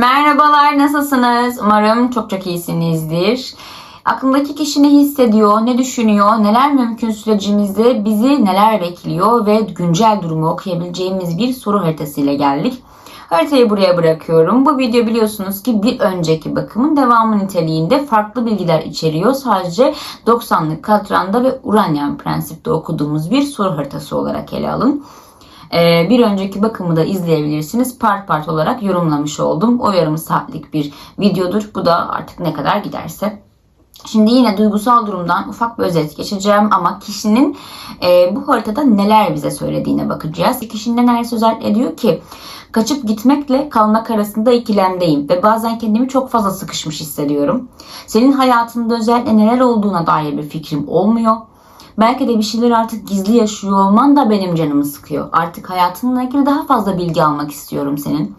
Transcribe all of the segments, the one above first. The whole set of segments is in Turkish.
Merhabalar, nasılsınız? Umarım çok çok iyisinizdir. Aklındaki kişi ne hissediyor, ne düşünüyor, neler mümkün sürecimizde bizi neler bekliyor ve güncel durumu okuyabileceğimiz bir soru haritasıyla geldik. Haritayı buraya bırakıyorum. Bu video biliyorsunuz ki bir önceki bakımın devamı niteliğinde farklı bilgiler içeriyor. Sadece 90'lık katranda ve Uranyen prensipte okuduğumuz bir soru haritası olarak ele alın. Ee, bir önceki bakımı da izleyebilirsiniz. Part part olarak yorumlamış oldum. O yarım saatlik bir videodur. Bu da artık ne kadar giderse. Şimdi yine duygusal durumdan ufak bir özet geçeceğim ama kişinin e, bu haritada neler bize söylediğine bakacağız. Kişinin enerjisi özellikle diyor ki kaçıp gitmekle kalmak arasında ikilemdeyim ve bazen kendimi çok fazla sıkışmış hissediyorum. Senin hayatında özellikle neler olduğuna dair bir fikrim olmuyor. Belki de bir şeyler artık gizli yaşıyor olman da benim canımı sıkıyor. Artık hayatınla ilgili daha fazla bilgi almak istiyorum senin.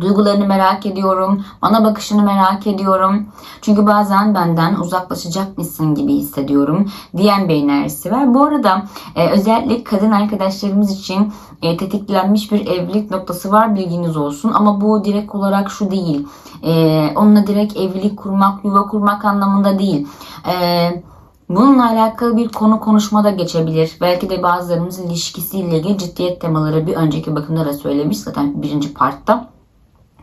Duygularını merak ediyorum. Bana bakışını merak ediyorum. Çünkü bazen benden uzaklaşacakmışsın gibi hissediyorum. Diyen bir enerjisi var. Bu arada e, özellikle kadın arkadaşlarımız için e, tetiklenmiş bir evlilik noktası var bilginiz olsun. Ama bu direkt olarak şu değil. E, onunla direkt evlilik kurmak, yuva kurmak anlamında değil. Eee Bununla alakalı bir konu konuşmada geçebilir. Belki de bazılarımızın ilişkisiyle ilgili ciddiyet temaları bir önceki bakımda da söylemiş zaten birinci partta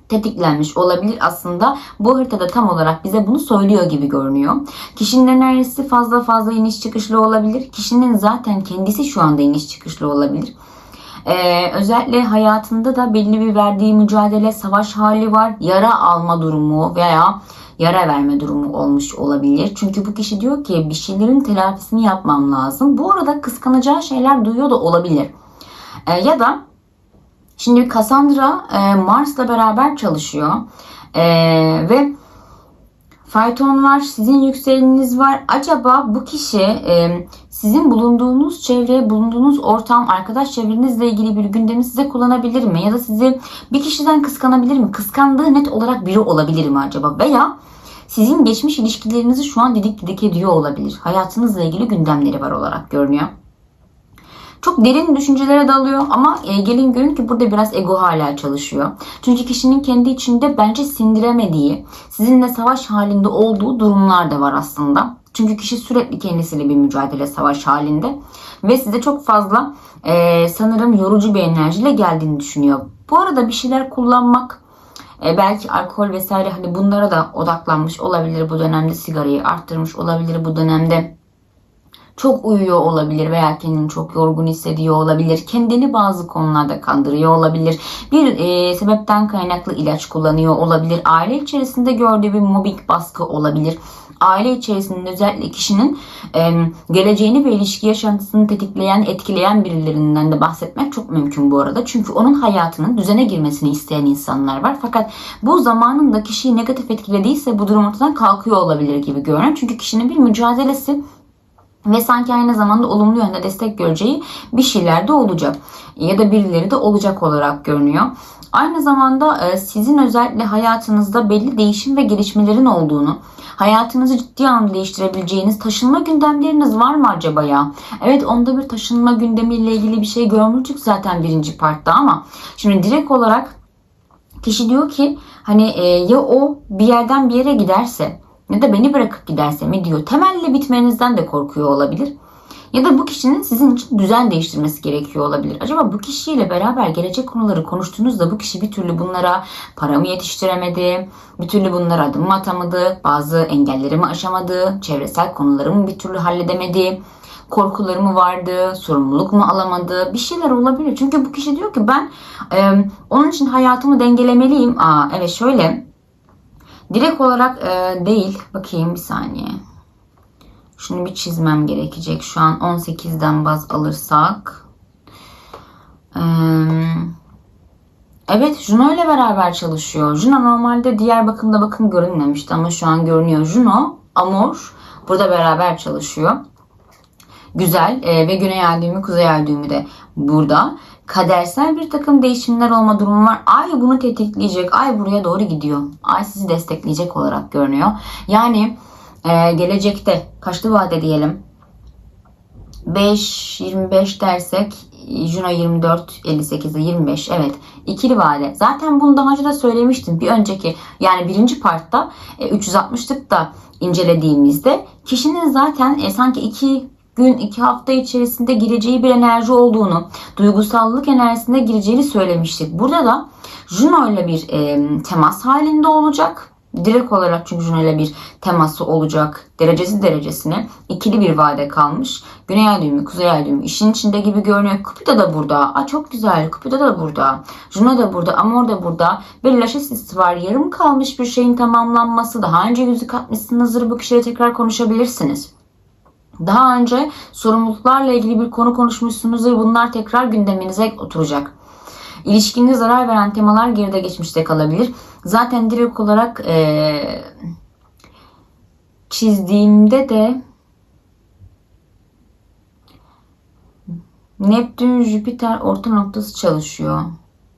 tetiklenmiş olabilir aslında. Bu haritada tam olarak bize bunu söylüyor gibi görünüyor. Kişinin enerjisi fazla fazla iniş çıkışlı olabilir. Kişinin zaten kendisi şu anda iniş çıkışlı olabilir. Ee, özellikle hayatında da belli bir verdiği mücadele, savaş hali var. Yara alma durumu veya yara verme durumu olmuş olabilir. Çünkü bu kişi diyor ki bir şeylerin telafisini yapmam lazım. Bu arada kıskanacağı şeyler duyuyor da olabilir. Ee, ya da şimdi Cassandra e, Mars'la beraber çalışıyor. E, ve Fayton var, sizin yükseleniniz var. Acaba bu kişi e, sizin bulunduğunuz çevre, bulunduğunuz ortam, arkadaş çevrenizle ilgili bir gündemi size kullanabilir mi? Ya da sizi bir kişiden kıskanabilir mi? Kıskandığı net olarak biri olabilir mi acaba? Veya sizin geçmiş ilişkilerinizi şu an didik didik ediyor olabilir. Hayatınızla ilgili gündemleri var olarak görünüyor. Çok derin düşüncelere dalıyor ama e, gelin görün ki burada biraz ego hala çalışıyor. Çünkü kişinin kendi içinde bence sindiremediği, sizinle savaş halinde olduğu durumlar da var aslında. Çünkü kişi sürekli kendisiyle bir mücadele savaş halinde ve size çok fazla e, sanırım yorucu bir enerjiyle geldiğini düşünüyor. Bu arada bir şeyler kullanmak, e, belki alkol vesaire hani bunlara da odaklanmış olabilir bu dönemde sigarayı arttırmış olabilir bu dönemde çok uyuyor olabilir veya kendini çok yorgun hissediyor olabilir. Kendini bazı konularda kandırıyor olabilir. Bir e, sebepten kaynaklı ilaç kullanıyor olabilir. Aile içerisinde gördüğü bir mobbing baskı olabilir. Aile içerisinde özellikle kişinin e, geleceğini ve ilişki yaşantısını tetikleyen, etkileyen birilerinden de bahsetmek çok mümkün bu arada. Çünkü onun hayatının düzene girmesini isteyen insanlar var. Fakat bu zamanında kişiyi negatif etkilediyse bu durum ortadan kalkıyor olabilir gibi görünüyor. Çünkü kişinin bir mücadelesi ve sanki aynı zamanda olumlu yönde destek göreceği bir şeyler de olacak. Ya da birileri de olacak olarak görünüyor. Aynı zamanda e, sizin özellikle hayatınızda belli değişim ve gelişmelerin olduğunu, hayatınızı ciddi anlamda değiştirebileceğiniz taşınma gündemleriniz var mı acaba ya? Evet onda bir taşınma gündemiyle ilgili bir şey görmüştük zaten birinci partta ama şimdi direkt olarak kişi diyor ki hani e, ya o bir yerden bir yere giderse ya da beni bırakıp giderse mi diyor. Temelle bitmenizden de korkuyor olabilir. Ya da bu kişinin sizin için düzen değiştirmesi gerekiyor olabilir. Acaba bu kişiyle beraber gelecek konuları konuştuğunuzda bu kişi bir türlü bunlara para mı yetiştiremedi, bir türlü bunlara adım mı atamadı, bazı engelleri mi aşamadı, çevresel konuları mı bir türlü halledemedi, korkuları mı vardı, sorumluluk mu alamadı, bir şeyler olabilir. Çünkü bu kişi diyor ki ben e, onun için hayatımı dengelemeliyim. Aa evet şöyle Direkt olarak e, değil. Bakayım bir saniye. Şunu bir çizmem gerekecek. Şu an 18'den baz alırsak. Ee, evet Juno ile beraber çalışıyor. Juno normalde diğer bakımda bakın görünmemişti ama şu an görünüyor. Juno, Amor burada beraber çalışıyor. Güzel e, ve güney ay düğümü kuzey ay düğümü de burada kadersel bir takım değişimler olma durumu var. Ay bunu tetikleyecek. Ay buraya doğru gidiyor. Ay sizi destekleyecek olarak görünüyor. Yani e, gelecekte kaçlı vade diyelim? 5, 25 dersek Juno 24, 58'de 25. Evet. ikili vade. Zaten bunu daha önce de söylemiştim. Bir önceki yani birinci partta e, 360'lık da incelediğimizde kişinin zaten e, sanki iki gün, iki hafta içerisinde gireceği bir enerji olduğunu, duygusallık enerjisinde gireceğini söylemiştik. Burada da Juno ile bir e, temas halinde olacak. Direkt olarak çünkü Juno ile bir teması olacak. Derecesi derecesine ikili bir vade kalmış. Güney ay düğümü, kuzey ay düğümü işin içinde gibi görünüyor. Cupido da burada. Aa, çok güzel. Cupido da burada. Juno da burada. Amor da burada. Bir laşesisti var. Yarım kalmış bir şeyin tamamlanması. Daha önce yüzü katmışsınızdır. Bu kişiyle tekrar konuşabilirsiniz. Daha önce sorumluluklarla ilgili bir konu konuşmuşsunuzdur. Bunlar tekrar gündeminize oturacak. İlişkinize zarar veren temalar geride geçmişte kalabilir. Zaten direkt olarak eee, çizdiğimde de Neptün Jüpiter orta noktası çalışıyor.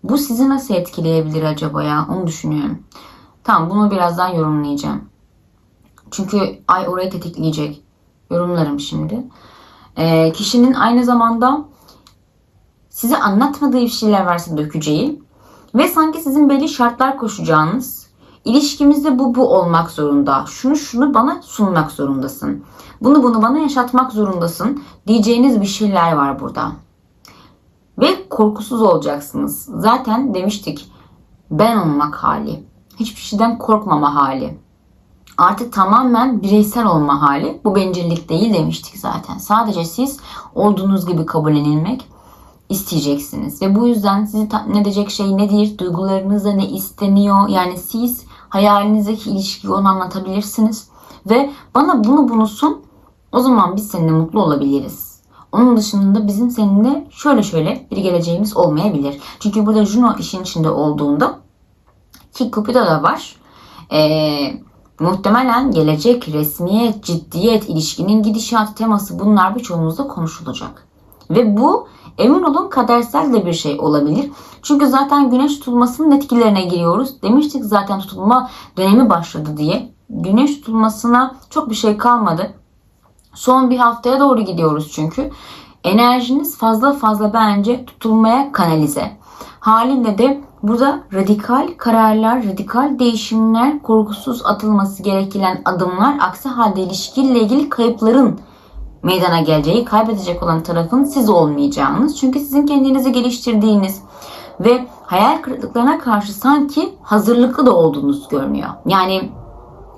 Bu sizi nasıl etkileyebilir acaba ya? Onu düşünüyorum. Tamam bunu birazdan yorumlayacağım. Çünkü ay orayı tetikleyecek. Yorumlarım şimdi. Ee, kişinin aynı zamanda size anlatmadığı bir şeyler varsa dökeceği ve sanki sizin belli şartlar koşacağınız ilişkimizde bu bu olmak zorunda. Şunu şunu bana sunmak zorundasın. Bunu bunu bana yaşatmak zorundasın diyeceğiniz bir şeyler var burada. Ve korkusuz olacaksınız. Zaten demiştik ben olmak hali. Hiçbir şeyden korkmama hali. Artık tamamen bireysel olma hali. Bu bencillik değil demiştik zaten. Sadece siz olduğunuz gibi kabullenilmek isteyeceksiniz. Ve bu yüzden sizi tatmin edecek şey nedir? Duygularınızda ne isteniyor? Yani siz hayalinizdeki ilişkiyi ona anlatabilirsiniz. Ve bana bunu bunu. O zaman biz seninle mutlu olabiliriz. Onun dışında bizim seninle şöyle şöyle bir geleceğimiz olmayabilir. Çünkü burada Juno işin içinde olduğunda ki Cupido da var. Ee, muhtemelen gelecek, resmiyet, ciddiyet, ilişkinin gidişatı teması bunlar birçoğumuzda konuşulacak. Ve bu emin olun kadersel de bir şey olabilir. Çünkü zaten güneş tutulmasının etkilerine giriyoruz. Demiştik zaten tutulma dönemi başladı diye. Güneş tutulmasına çok bir şey kalmadı. Son bir haftaya doğru gidiyoruz çünkü. Enerjiniz fazla fazla bence tutulmaya kanalize. Haliyle de burada radikal kararlar, radikal değişimler, korkusuz atılması gereken adımlar, aksi halde ilişkiyle ilgili kayıpların meydana geleceği, kaybedecek olan tarafın siz olmayacağınız. Çünkü sizin kendinizi geliştirdiğiniz ve hayal kırıklıklarına karşı sanki hazırlıklı da olduğunuz görünüyor. Yani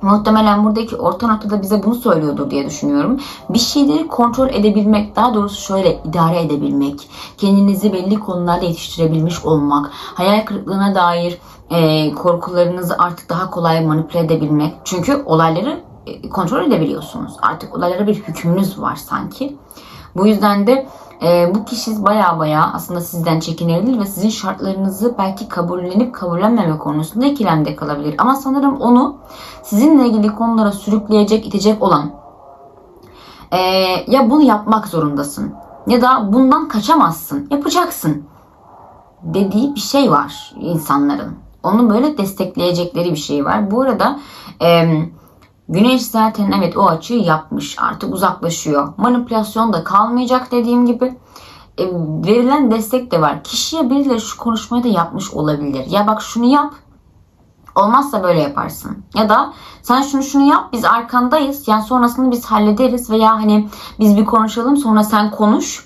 Muhtemelen buradaki orta noktada bize bunu söylüyordur diye düşünüyorum. Bir şeyleri kontrol edebilmek, daha doğrusu şöyle idare edebilmek, kendinizi belli konularda yetiştirebilmiş olmak, hayal kırıklığına dair e, korkularınızı artık daha kolay manipüle edebilmek. Çünkü olayları e, kontrol edebiliyorsunuz. Artık olaylara bir hükmünüz var sanki. Bu yüzden de e, bu kişi baya baya aslında sizden çekinebilir ve sizin şartlarınızı belki kabullenip kabullenmeme konusunda ikilemde kalabilir. Ama sanırım onu sizinle ilgili konulara sürükleyecek, itecek olan e, ya bunu yapmak zorundasın ya da bundan kaçamazsın, yapacaksın dediği bir şey var insanların. Onu böyle destekleyecekleri bir şey var. Bu arada eee Güneş zaten evet o açıyı yapmış. Artık uzaklaşıyor. Manipülasyon da kalmayacak dediğim gibi. E, verilen destek de var. Kişiye birileri şu konuşmayı da yapmış olabilir. Ya bak şunu yap. Olmazsa böyle yaparsın. Ya da sen şunu şunu yap biz arkandayız. Yani sonrasını biz hallederiz. Veya hani biz bir konuşalım sonra sen konuş.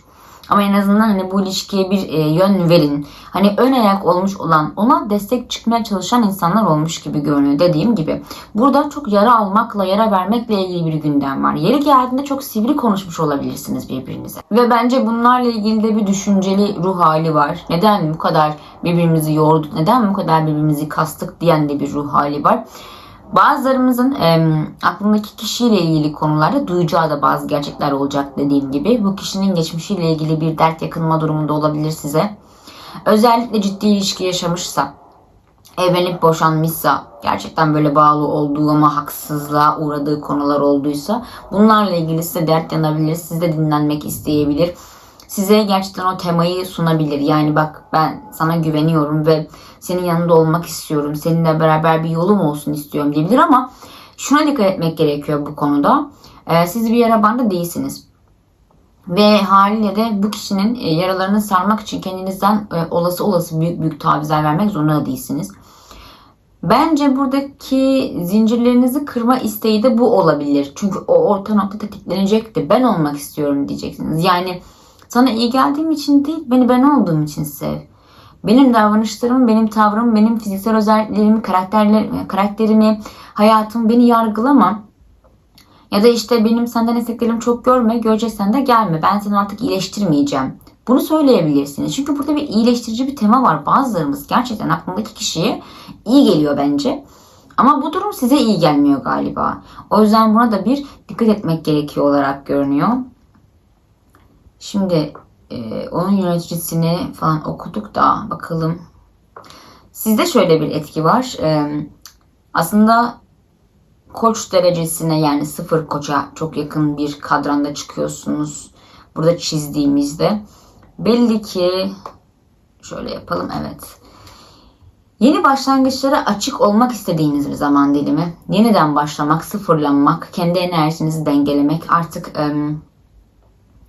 Ama en azından hani bu ilişkiye bir e, yön verin. Hani ön ayak olmuş olan ona destek çıkmaya çalışan insanlar olmuş gibi görünüyor dediğim gibi. Burada çok yara almakla yara vermekle ilgili bir gündem var. Yeri geldiğinde çok sivri konuşmuş olabilirsiniz birbirinize. Ve bence bunlarla ilgili de bir düşünceli ruh hali var. Neden bu kadar birbirimizi yorduk, neden bu kadar birbirimizi kastık diyen de bir ruh hali var. Bazılarımızın e, aklındaki kişiyle ilgili konularda duyacağı da bazı gerçekler olacak dediğim gibi. Bu kişinin geçmişiyle ilgili bir dert yakınma durumunda olabilir size. Özellikle ciddi ilişki yaşamışsa, evlenip boşanmışsa, gerçekten böyle bağlı olduğu ama haksızlığa uğradığı konular olduysa bunlarla ilgili size dert yanabilir, siz de dinlenmek isteyebilir size gerçekten o temayı sunabilir. Yani bak ben sana güveniyorum ve senin yanında olmak istiyorum. Seninle beraber bir yolum olsun istiyorum diyebilir ama şuna dikkat etmek gerekiyor bu konuda. Ee, siz bir arabanda değilsiniz. Ve haliyle de bu kişinin e, yaralarını sarmak için kendinizden e, olası olası büyük büyük tavizler vermek zorunda değilsiniz. Bence buradaki zincirlerinizi kırma isteği de bu olabilir. Çünkü o orta nokta tetiklenecekti. Ben olmak istiyorum diyeceksiniz. Yani sana iyi geldiğim için değil, beni ben olduğum için sev. Benim davranışlarım, benim tavrım, benim fiziksel özelliklerimi, karakterlerimi, karakterimi, hayatımı beni yargılama. Ya da işte benim senden isteklerimi çok görme, göreceksen de gelme. Ben seni artık iyileştirmeyeceğim. Bunu söyleyebilirsiniz. Çünkü burada bir iyileştirici bir tema var. Bazılarımız gerçekten aklındaki kişiye iyi geliyor bence. Ama bu durum size iyi gelmiyor galiba. O yüzden buna da bir dikkat etmek gerekiyor olarak görünüyor. Şimdi e, onun yöneticisini falan okuduk da bakalım. Sizde şöyle bir etki var. E, aslında koç derecesine yani sıfır koça çok yakın bir kadranda çıkıyorsunuz. Burada çizdiğimizde. Belli ki şöyle yapalım evet. Yeni başlangıçlara açık olmak istediğiniz bir zaman dilimi. Yeniden başlamak, sıfırlanmak, kendi enerjinizi dengelemek. Artık em,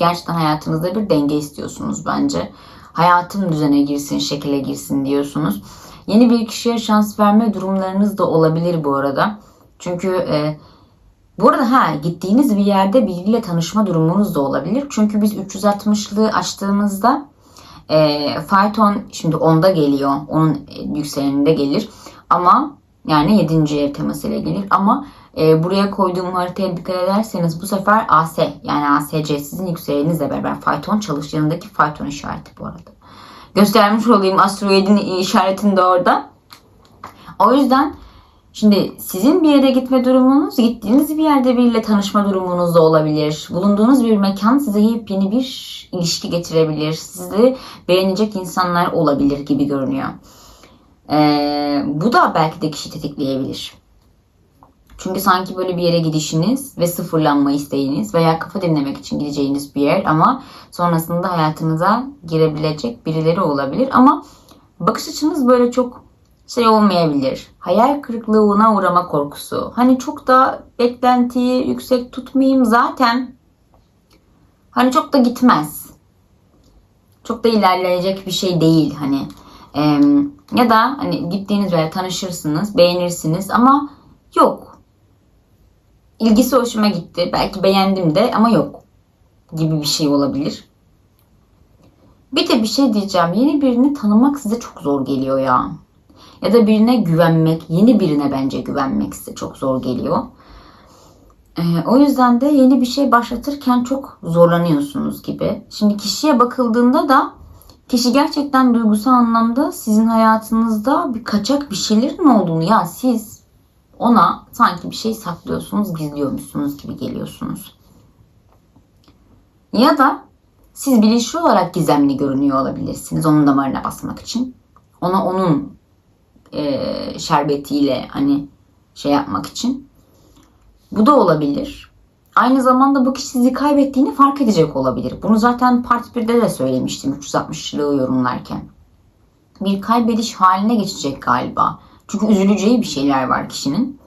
gerçekten hayatınızda bir denge istiyorsunuz bence. Hayatım düzene girsin, şekile girsin diyorsunuz. Yeni bir kişiye şans verme durumlarınız da olabilir bu arada. Çünkü e, bu arada ha gittiğiniz bir yerde biriyle tanışma durumunuz da olabilir. Çünkü biz 360'lığı açtığımızda e, fayton şimdi onda geliyor. Onun yükseleninde gelir. Ama yani 7. ev temasıyla gelir. Ama e, buraya koyduğum haritaya dikkat ederseniz bu sefer AC yani ASC sizin yükselenizle beraber fayton çalış yanındaki fayton işareti bu arada. Göstermiş olayım asteroidin işaretini de orada. O yüzden Şimdi sizin bir yere gitme durumunuz, gittiğiniz bir yerde biriyle tanışma durumunuz da olabilir. Bulunduğunuz bir mekan size yepyeni bir ilişki getirebilir. Sizi beğenecek insanlar olabilir gibi görünüyor. Ee, bu da belki de kişi tetikleyebilir. Çünkü sanki böyle bir yere gidişiniz ve sıfırlanma isteğiniz veya kafa dinlemek için gideceğiniz bir yer ama sonrasında hayatınıza girebilecek birileri olabilir. Ama bakış açınız böyle çok şey olmayabilir. Hayal kırıklığına uğrama korkusu. Hani çok da beklentiyi yüksek tutmayayım zaten. Hani çok da gitmez. Çok da ilerleyecek bir şey değil hani. Ee, ya da hani gittiğiniz yerde tanışırsınız, beğenirsiniz ama yok. İlgisi hoşuma gitti. Belki beğendim de ama yok. Gibi bir şey olabilir. Bir de bir şey diyeceğim. Yeni birini tanımak size çok zor geliyor ya ya da birine güvenmek, yeni birine bence güvenmek size çok zor geliyor. Ee, o yüzden de yeni bir şey başlatırken çok zorlanıyorsunuz gibi. Şimdi kişiye bakıldığında da kişi gerçekten duygusal anlamda sizin hayatınızda bir kaçak bir şeylerin olduğunu ya siz ona sanki bir şey saklıyorsunuz, gizliyormuşsunuz gibi geliyorsunuz. Ya da siz bilinçli olarak gizemli görünüyor olabilirsiniz onun damarına basmak için. Ona onun e, şerbetiyle hani şey yapmak için. Bu da olabilir. Aynı zamanda bu kişi sizi kaybettiğini fark edecek olabilir. Bunu zaten part 1'de de söylemiştim 360'lığı yorumlarken. Bir kaybediş haline geçecek galiba. Çünkü üzüleceği bir şeyler var kişinin.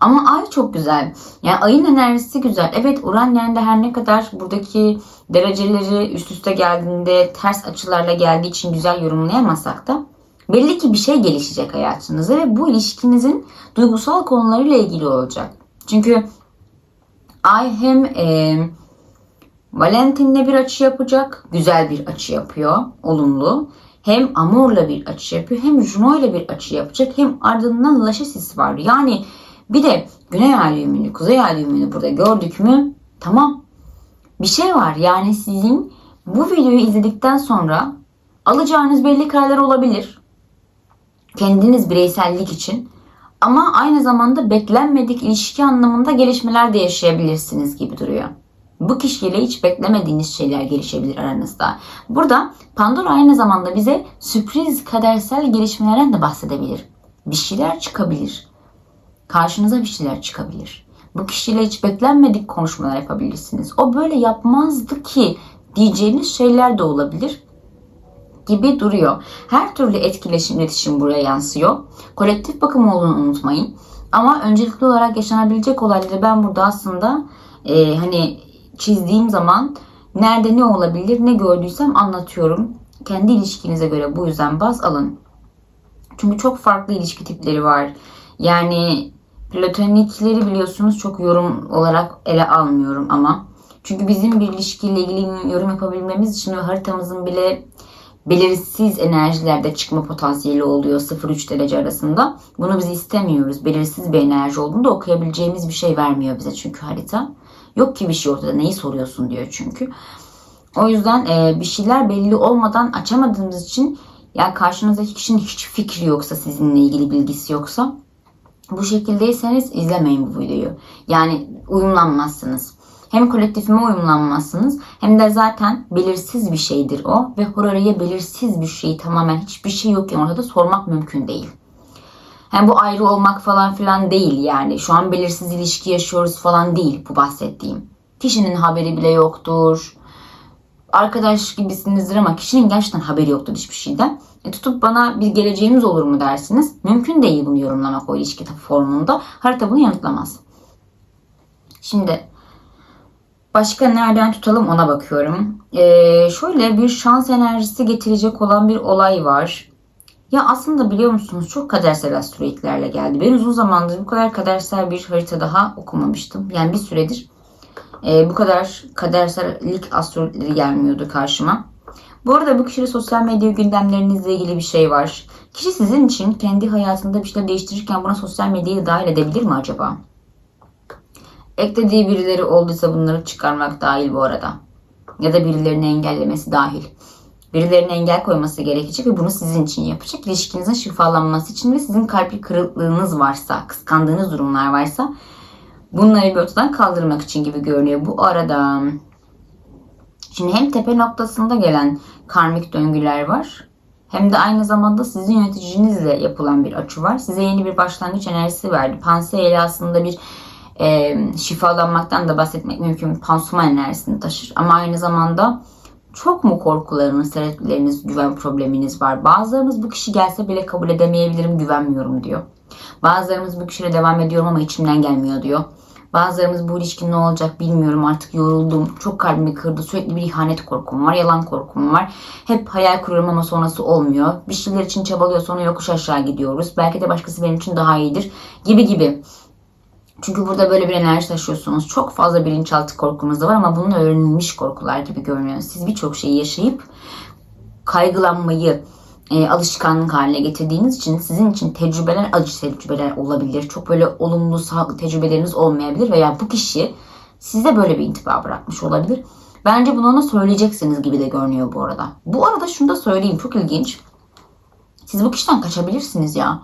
Ama ay çok güzel. Yani ayın enerjisi güzel. Evet Uranyen'de her ne kadar buradaki dereceleri üst üste geldiğinde ters açılarla geldiği için güzel yorumlayamasak da Belli ki bir şey gelişecek hayatınızda ve bu ilişkinizin duygusal konularıyla ilgili olacak. Çünkü Ay hem e, Valentin'le bir açı yapacak. Güzel bir açı yapıyor. Olumlu. Hem Amor'la bir açı yapıyor. Hem Juno bir açı yapacak. Hem ardından Laşesis var. Yani bir de Güney Ay düğümünü, Kuzey Ay düğümünü burada gördük mü? Tamam. Bir şey var. Yani sizin bu videoyu izledikten sonra alacağınız belli kararlar olabilir kendiniz bireysellik için ama aynı zamanda beklenmedik ilişki anlamında gelişmeler de yaşayabilirsiniz gibi duruyor. Bu kişiyle hiç beklemediğiniz şeyler gelişebilir aranızda. Burada Pandora aynı zamanda bize sürpriz kadersel gelişmelerden de bahsedebilir. Bir şeyler çıkabilir. Karşınıza bir şeyler çıkabilir. Bu kişiyle hiç beklenmedik konuşmalar yapabilirsiniz. O böyle yapmazdı ki diyeceğiniz şeyler de olabilir gibi duruyor. Her türlü etkileşim, iletişim buraya yansıyor. Kolektif bakım olduğunu unutmayın. Ama öncelikli olarak yaşanabilecek olayları ben burada aslında e, hani çizdiğim zaman Nerede ne olabilir ne gördüysem anlatıyorum. Kendi ilişkinize göre bu yüzden baz alın. Çünkü çok farklı ilişki tipleri var. Yani platonikleri biliyorsunuz çok yorum olarak ele almıyorum ama. Çünkü bizim bir ilişkiyle ilgili yorum yapabilmemiz için haritamızın bile belirsiz enerjilerde çıkma potansiyeli oluyor 0-3 derece arasında. Bunu biz istemiyoruz. Belirsiz bir enerji olduğunda okuyabileceğimiz bir şey vermiyor bize çünkü harita. Yok ki bir şey ortada neyi soruyorsun diyor çünkü. O yüzden e, bir şeyler belli olmadan açamadığımız için yani karşınızdaki kişinin hiç fikri yoksa sizinle ilgili bilgisi yoksa bu şekildeyseniz izlemeyin bu videoyu. Yani uyumlanmazsınız. Hem kolektifime uyumlanmazsınız hem de zaten belirsiz bir şeydir o ve oraya belirsiz bir şeyi tamamen hiçbir şey yokken ortada sormak mümkün değil. Hem bu ayrı olmak falan filan değil yani. Şu an belirsiz ilişki yaşıyoruz falan değil bu bahsettiğim. Kişinin haberi bile yoktur. Arkadaş gibisinizdir ama kişinin gerçekten haberi yoktur hiçbir şeyden. E tutup bana bir geleceğimiz olur mu dersiniz. Mümkün değil bunu yorumlamak o ilişki formunda. Harita bunu yanıtlamaz. Şimdi başka nereden tutalım ona bakıyorum. Ee, şöyle bir şans enerjisi getirecek olan bir olay var. Ya aslında biliyor musunuz çok kadersel asteroidlerle geldi. Ben uzun zamandır bu kadar kadersel bir harita daha okumamıştım. Yani bir süredir e, bu kadar kadersellik astrologları gelmiyordu karşıma. Bu arada bu kişiyle sosyal medya gündemlerinizle ilgili bir şey var. Kişi sizin için kendi hayatında bir şeyler değiştirirken buna sosyal medyayı dahil edebilir mi acaba? Eklediği birileri olduysa bunları çıkarmak dahil bu arada. Ya da birilerini engellemesi dahil. Birilerine engel koyması gerekecek ve bunu sizin için yapacak. İlişkinizin şifalanması için ve sizin kalbi kırıklığınız varsa, kıskandığınız durumlar varsa bunları bir ortadan kaldırmak için gibi görünüyor. Bu arada şimdi hem tepe noktasında gelen karmik döngüler var. Hem de aynı zamanda sizin yöneticinizle yapılan bir açı var. Size yeni bir başlangıç enerjisi verdi. Panseyle aslında bir e, şifalanmaktan da bahsetmek mümkün. Pansuman enerjisini taşır. Ama aynı zamanda çok mu korkularınız, tereddütleriniz, güven probleminiz var? Bazılarımız bu kişi gelse bile kabul edemeyebilirim, güvenmiyorum diyor. Bazılarımız bu kişiyle devam ediyorum ama içimden gelmiyor diyor. Bazılarımız bu ilişki ne olacak bilmiyorum artık yoruldum. Çok kalbimi kırdı. Sürekli bir ihanet korkum var. Yalan korkum var. Hep hayal kuruyorum ama sonrası olmuyor. Bir şeyler için çabalıyor sonra yokuş aşağı gidiyoruz. Belki de başkası benim için daha iyidir. Gibi gibi. Çünkü burada böyle bir enerji taşıyorsunuz. Çok fazla bilinçaltı korkunuz da var ama bunun öğrenilmiş korkular gibi görünüyor. Siz birçok şeyi yaşayıp kaygılanmayı, e, alışkanlık haline getirdiğiniz için sizin için tecrübeler acı tecrübeler olabilir. Çok böyle olumlu tecrübeleriniz olmayabilir veya bu kişi size böyle bir intiba bırakmış olabilir. Bence bunu ona söyleyeceksiniz gibi de görünüyor bu arada. Bu arada şunu da söyleyeyim çok ilginç. Siz bu kişiden kaçabilirsiniz ya.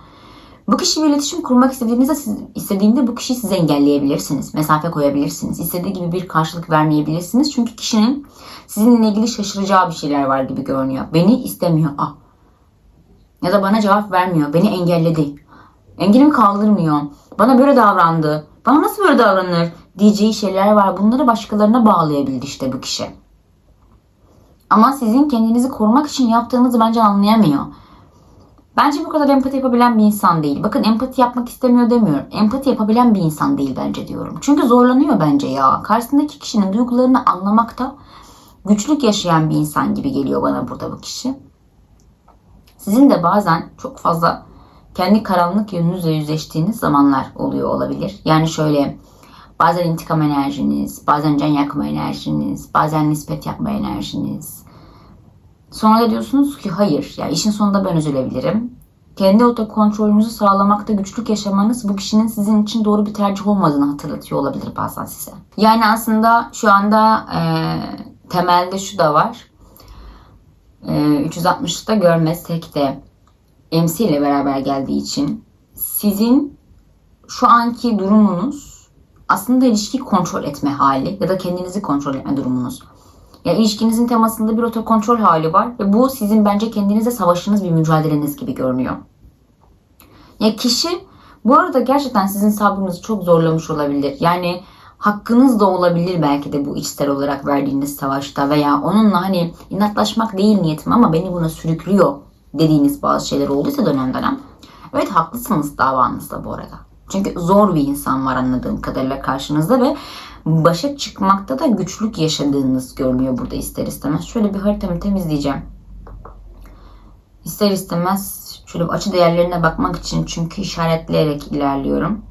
Bu kişiyle iletişim kurmak istediğinizde siz, istediğinde bu kişiyi size engelleyebilirsiniz. Mesafe koyabilirsiniz. İstediği gibi bir karşılık vermeyebilirsiniz. Çünkü kişinin sizinle ilgili şaşıracağı bir şeyler var gibi görünüyor. Beni istemiyor. Ah. Ya da bana cevap vermiyor. Beni engelledi. Engelimi kaldırmıyor. Bana böyle davrandı. Bana nasıl böyle davranır diyeceği şeyler var. Bunları başkalarına bağlayabildi işte bu kişi. Ama sizin kendinizi korumak için yaptığınızı bence anlayamıyor. Bence bu kadar empati yapabilen bir insan değil. Bakın empati yapmak istemiyor demiyorum. Empati yapabilen bir insan değil bence diyorum. Çünkü zorlanıyor bence ya. Karşısındaki kişinin duygularını anlamakta güçlük yaşayan bir insan gibi geliyor bana burada bu kişi. Sizin de bazen çok fazla kendi karanlık yönünüzle yüzleştiğiniz zamanlar oluyor olabilir. Yani şöyle bazen intikam enerjiniz, bazen can yakma enerjiniz, bazen nispet yapma enerjiniz. Sonra da diyorsunuz ki hayır, ya işin sonunda ben üzülebilirim. Kendi otokontrolünüzü sağlamakta güçlük yaşamanız bu kişinin sizin için doğru bir tercih olmadığını hatırlatıyor olabilir bazen size. Yani aslında şu anda e, temelde şu da var. E, 360'da görmesek de MC ile beraber geldiği için sizin şu anki durumunuz aslında ilişki kontrol etme hali ya da kendinizi kontrol etme durumunuz. Ya ilişkinizin temasında bir otokontrol hali var ve bu sizin bence kendinize savaşınız bir mücadeleniz gibi görünüyor. Ya kişi bu arada gerçekten sizin sabrınızı çok zorlamış olabilir. Yani hakkınız da olabilir belki de bu içsel olarak verdiğiniz savaşta veya onunla hani inatlaşmak değil niyetim ama beni buna sürüklüyor dediğiniz bazı şeyler olduysa dönem dönem. Evet haklısınız davanızda bu arada. Çünkü zor bir insan var anladığım kadarıyla karşınızda ve başa çıkmakta da güçlük yaşadığınız görünüyor burada ister istemez. Şöyle bir haritamı temizleyeceğim. İster istemez şöyle açı değerlerine bakmak için çünkü işaretleyerek ilerliyorum.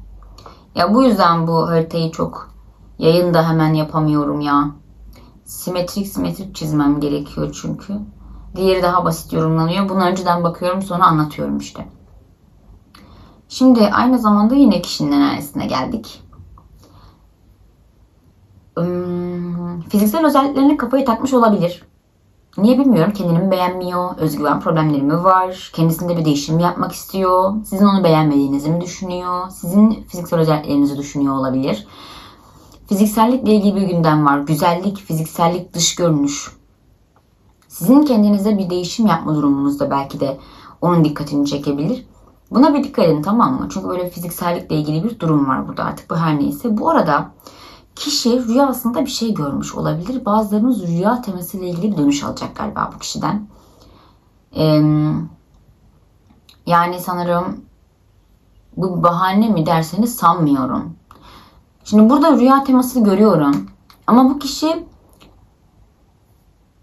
Ya bu yüzden bu haritayı çok yayında hemen yapamıyorum ya. Simetrik simetrik çizmem gerekiyor çünkü. Diğeri daha basit yorumlanıyor. Bunu önceden bakıyorum sonra anlatıyorum işte. Şimdi aynı zamanda yine kişinin enerjisine geldik. Hmm, fiziksel özelliklerine kafayı takmış olabilir. Niye bilmiyorum. Kendini mi beğenmiyor? Özgüven problemleri mi var? Kendisinde bir değişim yapmak istiyor? Sizin onu beğenmediğinizi mi düşünüyor? Sizin fiziksel özelliklerinizi düşünüyor olabilir. Fiziksellikle ilgili bir gündem var. Güzellik, fiziksellik, dış görünüş. Sizin kendinizde bir değişim yapma durumunuzda belki de onun dikkatini çekebilir. Buna bir dikkat edin tamam mı? Çünkü böyle fiziksellikle ilgili bir durum var burada artık bu her neyse. Bu arada kişi rüyasında bir şey görmüş olabilir. Bazılarınız rüya temasıyla ilgili bir dönüş alacak galiba bu kişiden. Yani sanırım bu bahane mi derseniz sanmıyorum. Şimdi burada rüya temasını görüyorum. Ama bu kişi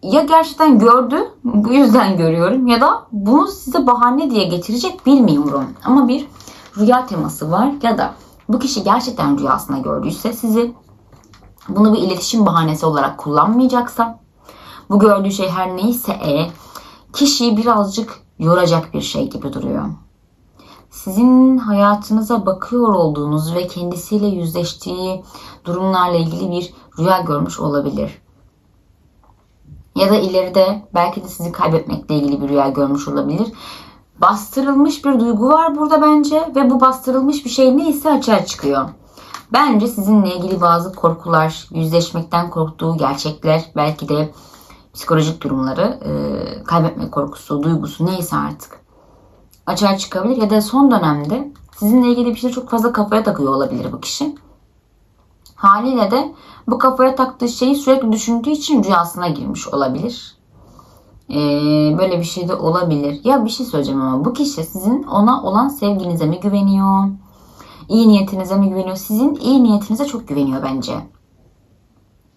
ya gerçekten gördü, bu yüzden görüyorum ya da bunu size bahane diye getirecek bilmiyorum. Ama bir rüya teması var ya da bu kişi gerçekten rüyasında gördüyse sizi bunu bir iletişim bahanesi olarak kullanmayacaksa bu gördüğü şey her neyse e, kişiyi birazcık yoracak bir şey gibi duruyor. Sizin hayatınıza bakıyor olduğunuz ve kendisiyle yüzleştiği durumlarla ilgili bir rüya görmüş olabilir. Ya da ileride belki de sizi kaybetmekle ilgili bir rüya görmüş olabilir. Bastırılmış bir duygu var burada bence ve bu bastırılmış bir şey neyse açığa çıkıyor. Bence sizinle ilgili bazı korkular, yüzleşmekten korktuğu gerçekler, belki de psikolojik durumları, e, kaybetme korkusu, duygusu neyse artık açığa çıkabilir. Ya da son dönemde sizinle ilgili bir şey çok fazla kafaya takıyor olabilir bu kişi. Haliyle de bu kafaya taktığı şeyi sürekli düşündüğü için rüyasına girmiş olabilir. Ee, böyle bir şey de olabilir. Ya bir şey söyleyeceğim ama bu kişi sizin ona olan sevginize mi güveniyor? İyi niyetinize mi güveniyor? Sizin iyi niyetinize çok güveniyor bence.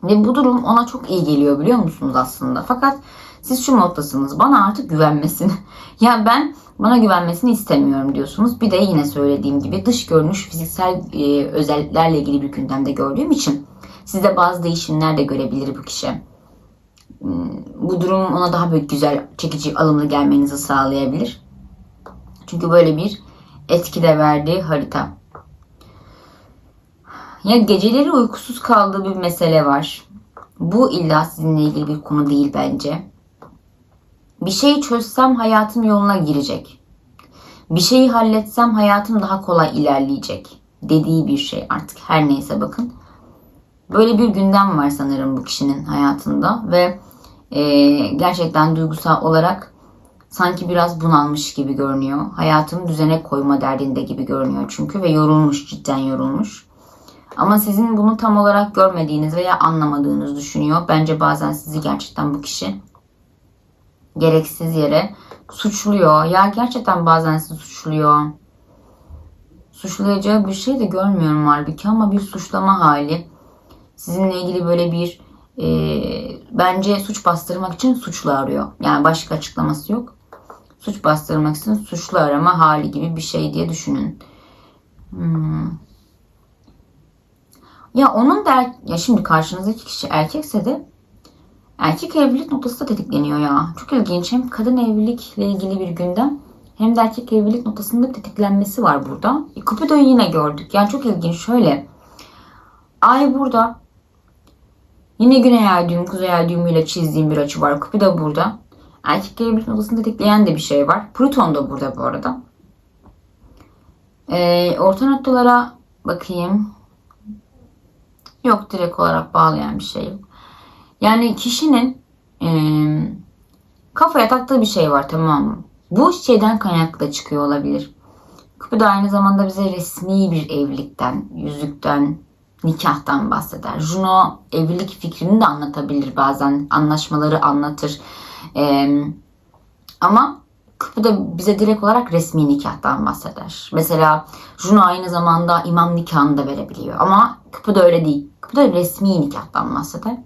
Ve bu durum ona çok iyi geliyor biliyor musunuz aslında? Fakat siz şu moddasınız. Bana artık güvenmesin. ya ben bana güvenmesini istemiyorum diyorsunuz. Bir de yine söylediğim gibi dış görünüş fiziksel e, özelliklerle ilgili bir gündemde gördüğüm için sizde bazı değişimler de görebilir bu kişi. Hmm, Bu durum ona daha böyle güzel, çekici, alımlı gelmenizi sağlayabilir. Çünkü böyle bir etki de verdiği harita. Ya geceleri uykusuz kaldığı bir mesele var. Bu illa sizinle ilgili bir konu değil bence. Bir şeyi çözsem hayatım yoluna girecek. Bir şeyi halletsem hayatım daha kolay ilerleyecek. Dediği bir şey artık her neyse bakın. Böyle bir gündem var sanırım bu kişinin hayatında ve e, gerçekten duygusal olarak sanki biraz bunalmış gibi görünüyor. Hayatını düzene koyma derdinde gibi görünüyor çünkü ve yorulmuş cidden yorulmuş. Ama sizin bunu tam olarak görmediğiniz veya anlamadığınız düşünüyor. Bence bazen sizi gerçekten bu kişi gereksiz yere suçluyor. Ya gerçekten bazen sizi suçluyor. Suçlayacağı bir şey de görmüyorum halbuki ama bir suçlama hali. Sizinle ilgili böyle bir e, bence suç bastırmak için suçlu arıyor. Yani başka açıklaması yok. Suç bastırmak için suçlu arama hali gibi bir şey diye düşünün. Hmm. Ya onun da er- ya şimdi karşınızdaki kişi erkekse de erkek evlilik noktası da tetikleniyor ya. Çok ilginç. Hem kadın evlilikle ilgili bir gündem hem de erkek evlilik noktasında tetiklenmesi var burada. E, Cupido'yu yine gördük. Yani çok ilginç. Şöyle. Ay burada. Yine güney ay düğüm, kuzey ay düğümüyle çizdiğim bir açı var. Cupido burada. Erkek evlilik noktasını tetikleyen de bir şey var. Plüton da burada bu arada. Ee, orta noktalara bakayım. Yok direkt olarak bağlayan bir şey yok. Yani kişinin e, kafaya taktığı bir şey var tamam mı? Bu şeyden kaynaklı çıkıyor olabilir. Kupa da aynı zamanda bize resmi bir evlilikten, yüzükten, nikahtan bahseder. Juno evlilik fikrini de anlatabilir bazen. Anlaşmaları anlatır. E, ama Kapı da bize direkt olarak resmi nikahtan bahseder. Mesela Juno aynı zamanda imam nikahını da verebiliyor. Ama kapı da öyle değil. Kapı da resmi nikahtan bahseder.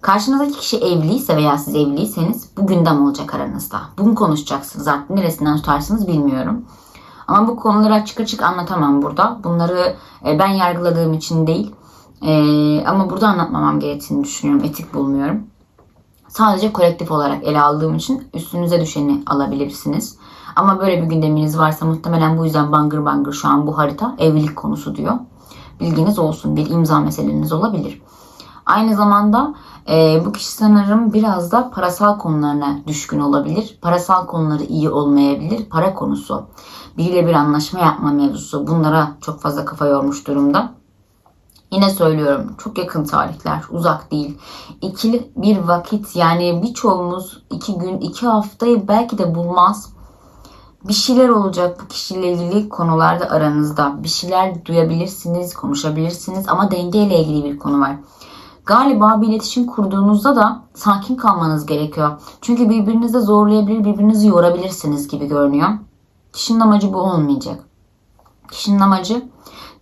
Karşınızdaki kişi evliyse veya siz evliyseniz bu gündem olacak aranızda. Bunu konuşacaksınız artık. Neresinden tutarsınız bilmiyorum. Ama bu konuları açık açık anlatamam burada. Bunları e, ben yargıladığım için değil. E, ama burada anlatmamam gerektiğini düşünüyorum. Etik bulmuyorum. Sadece kolektif olarak ele aldığım için üstünüze düşeni alabilirsiniz. Ama böyle bir gündeminiz varsa muhtemelen bu yüzden bangır bangır şu an bu harita evlilik konusu diyor. Bilginiz olsun bir imza meseleniz olabilir. Aynı zamanda e, bu kişi sanırım biraz da parasal konularına düşkün olabilir. Parasal konuları iyi olmayabilir. Para konusu, biriyle bir anlaşma yapma mevzusu bunlara çok fazla kafa yormuş durumda. Yine söylüyorum çok yakın tarihler uzak değil. İkili bir vakit yani birçoğumuz iki gün iki haftayı belki de bulmaz. Bir şeyler olacak bu kişiyle ilgili konularda aranızda. Bir şeyler duyabilirsiniz, konuşabilirsiniz ama dengeyle ilgili bir konu var. Galiba bir iletişim kurduğunuzda da sakin kalmanız gerekiyor. Çünkü birbirinizi zorlayabilir, birbirinizi yorabilirsiniz gibi görünüyor. Kişinin amacı bu olmayacak. Kişinin amacı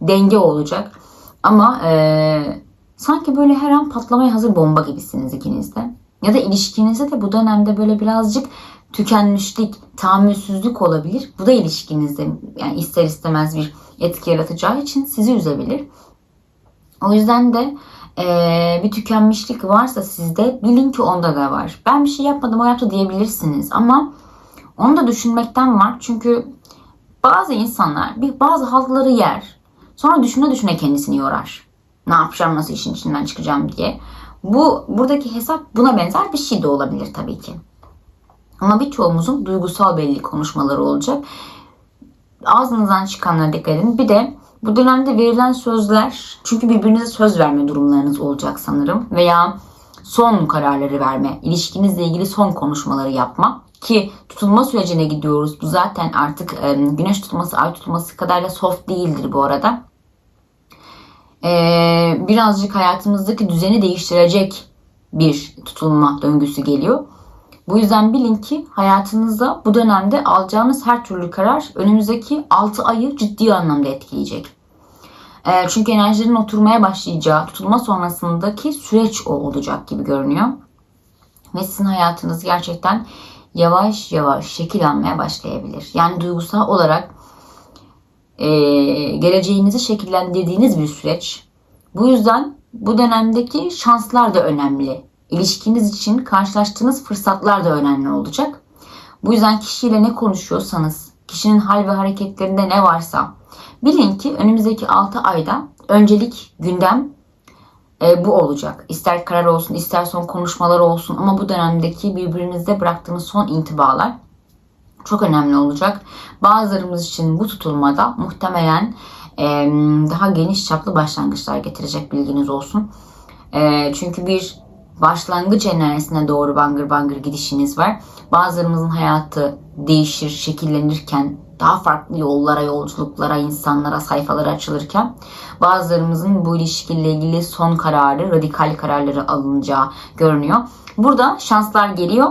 denge olacak. Ama eee, sanki böyle her an patlamaya hazır bomba gibisiniz ikiniz de. Ya da ilişkinizde de bu dönemde böyle birazcık tükenmişlik, tahammülsüzlük olabilir. Bu da ilişkinizde yani ister istemez bir etki yaratacağı için sizi üzebilir. O yüzden de eee, bir tükenmişlik varsa sizde bilin ki onda da var. Ben bir şey yapmadım o yaptı diyebilirsiniz ama onu da düşünmekten var. Çünkü bazı insanlar bir bazı haltları yer. Sonra düşüne düşüne kendisini yorar. Ne yapacağım, nasıl işin içinden çıkacağım diye. Bu buradaki hesap buna benzer bir şey de olabilir tabii ki. Ama birçoğumuzun duygusal belli konuşmaları olacak. Ağzınızdan çıkanlara dikkat edin. Bir de bu dönemde verilen sözler, çünkü birbirinize söz verme durumlarınız olacak sanırım. Veya son kararları verme, ilişkinizle ilgili son konuşmaları yapma. Ki tutulma sürecine gidiyoruz. Bu zaten artık güneş tutulması, ay tutulması kadar da soft değildir bu arada. E, birazcık hayatımızdaki düzeni değiştirecek bir tutulma döngüsü geliyor. Bu yüzden bilin ki hayatınızda bu dönemde alacağınız her türlü karar önümüzdeki 6 ayı ciddi anlamda etkileyecek. E, çünkü enerjilerin oturmaya başlayacağı tutulma sonrasındaki süreç o olacak gibi görünüyor. Ve sizin hayatınız gerçekten yavaş yavaş şekil almaya başlayabilir. Yani duygusal olarak e, geleceğinizi şekillendirdiğiniz bir süreç. Bu yüzden bu dönemdeki şanslar da önemli. İlişkiniz için karşılaştığınız fırsatlar da önemli olacak. Bu yüzden kişiyle ne konuşuyorsanız, kişinin hal ve hareketlerinde ne varsa bilin ki önümüzdeki 6 ayda öncelik gündem e, bu olacak. İster karar olsun, ister son konuşmalar olsun ama bu dönemdeki birbirinizde bıraktığınız son intibalar çok önemli olacak. Bazılarımız için bu tutulmada muhtemelen e, daha geniş çaplı başlangıçlar getirecek bilginiz olsun. E, çünkü bir başlangıç enerjisine doğru bangır bangır gidişiniz var. Bazılarımızın hayatı değişir, şekillenirken daha farklı yollara, yolculuklara, insanlara, sayfalara açılırken bazılarımızın bu ilişkiyle ilgili son kararı, radikal kararları alınacağı görünüyor. Burada şanslar geliyor.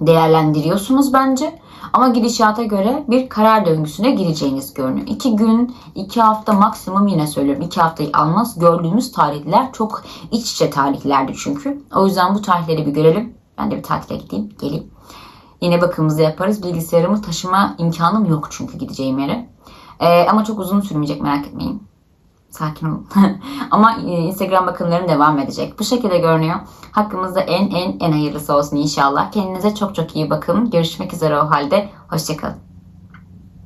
Değerlendiriyorsunuz bence. Ama gidişata göre bir karar döngüsüne gireceğiniz görünüyor. İki gün, iki hafta maksimum yine söylüyorum. iki haftayı almaz. Gördüğümüz tarihler çok iç içe tarihlerdi çünkü. O yüzden bu tarihleri bir görelim. Ben de bir tatile gideyim, geleyim. Yine bakımımızı yaparız. Bilgisayarımı taşıma imkanım yok çünkü gideceğim yere. Ee, ama çok uzun sürmeyecek merak etmeyin. Sakin olun. Ama e, Instagram bakımlarım devam edecek. Bu şekilde görünüyor. Hakkımızda en en en hayırlısı olsun inşallah. Kendinize çok çok iyi bakın. Görüşmek üzere o halde. Hoşçakalın.